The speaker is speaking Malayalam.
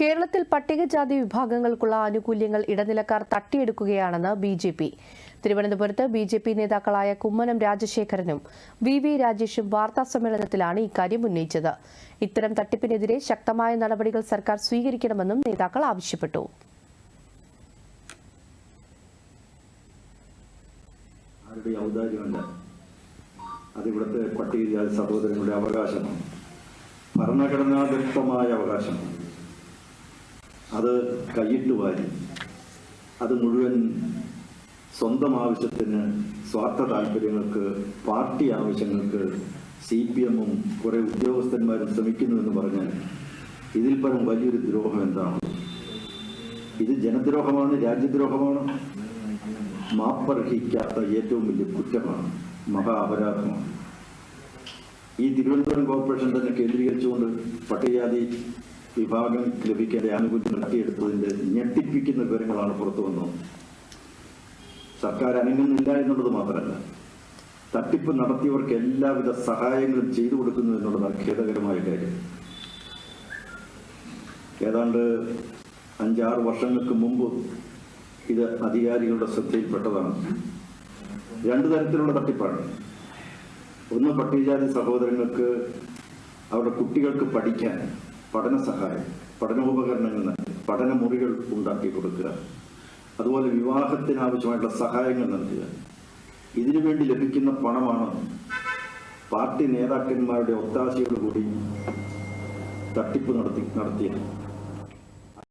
കേരളത്തിൽ പട്ടികജാതി വിഭാഗങ്ങൾക്കുള്ള ആനുകൂല്യങ്ങൾ ഇടനിലക്കാർ തട്ടിയെടുക്കുകയാണെന്ന് ബി ജെ പി. തിരുവനന്തപുരത്ത് ബി ജെ പി നേതാക്കളായ കുമ്മനം രാജശേഖരനും വി വി രാജേഷും വാർത്താസമ്മേളനത്തിലാണ് ഇക്കാര്യം ഉന്നയിച്ചത്. ഇത്തരം തട്ടിപ്പിനെതിരെ ശക്തമായ നടപടികൾ സർക്കാർ സ്വീകരിക്കണമെന്നും നേതാക്കൾ ആവശ്യപ്പെട്ടു. അതിവിടുത്തെ പട്ടികജാതി സഹോദരങ്ങളുടെ അവകാശമാണ്. ഭരണഘടനാദത്തമായ അവകാശമാണ്. അത് കൈയിട്ട് വാരി. അത് മുഴുവൻ സ്വന്തം ആവശ്യത്തിന് സ്വാർത്ഥ താല്പര്യങ്ങൾക്ക് പാർട്ടി ആവശ്യങ്ങൾക്ക് സി പി എമ്മും കുറെ ഉദ്യോഗസ്ഥന്മാരും ശ്രമിക്കുന്നു എന്ന് പറഞ്ഞാൽ ഇതിൽ പരം വലിയൊരു ദ്രോഹം എന്താണ്? ഇത് ജനദ്രോഹമാണ് രാജ്യദ്രോഹമാണ്? മാപ്പർഹിക്കാത്ത ഏറ്റവും വലിയ കുറ്റമാണ് മഹാ അപരാധമാണ് ഈ തിരുവനന്തപുരം കോർപ്പറേഷൻ തന്നെ കേന്ദ്രീകരിച്ചുകൊണ്ട് പട്ടികജാതി വിഭാഗം ലഭിക്കേണ്ട ആനുകൂല്യം നടത്തിയെടുത്തതിന്റെ ഞെട്ടിപ്പിക്കുന്ന വിവരങ്ങളാണ് പുറത്തു വന്നത്. സർക്കാർ അനങ്ങുന്നില്ല എന്നുള്ളത് മാത്രമല്ല തട്ടിപ്പ് നടത്തിയവർക്ക് എല്ലാവിധ സഹായങ്ങളും ചെയ്തു കൊടുക്കുന്നു എന്നുള്ളതാണ് ഖേദകരമായ കാര്യം. ഏതാണ്ട് അഞ്ചാറ് വർഷങ്ങൾക്ക് മുമ്പ് ഇത് അധികാരികളുടെ ശ്രദ്ധയിൽപ്പെട്ടതാണ്. രണ്ടു തരത്തിലുള്ള തട്ടിപ്പാണ്. ഒന്ന് പട്ടികജാതി സഹോദരങ്ങൾക്ക് അവരുടെ കുട്ടികൾക്ക് പഠിക്കാൻ പഠന സഹായം പഠനോപകരണങ്ങൾ നൽകുക, പഠനമുറികൾ ഉണ്ടാക്കി കൊടുക്കുക. അതുപോലെ വിവാഹത്തിന് ആവശ്യമായിട്ടുള്ള സഹായങ്ങൾ നൽകുക. ഇതിനുവേണ്ടി ലഭിക്കുന്ന പണമാണ് പാർട്ടി നേതാക്കന്മാരുടെ ഒത്താശയോടുകൂടി തട്ടിപ്പ് നടത്തി നടത്തിയത്.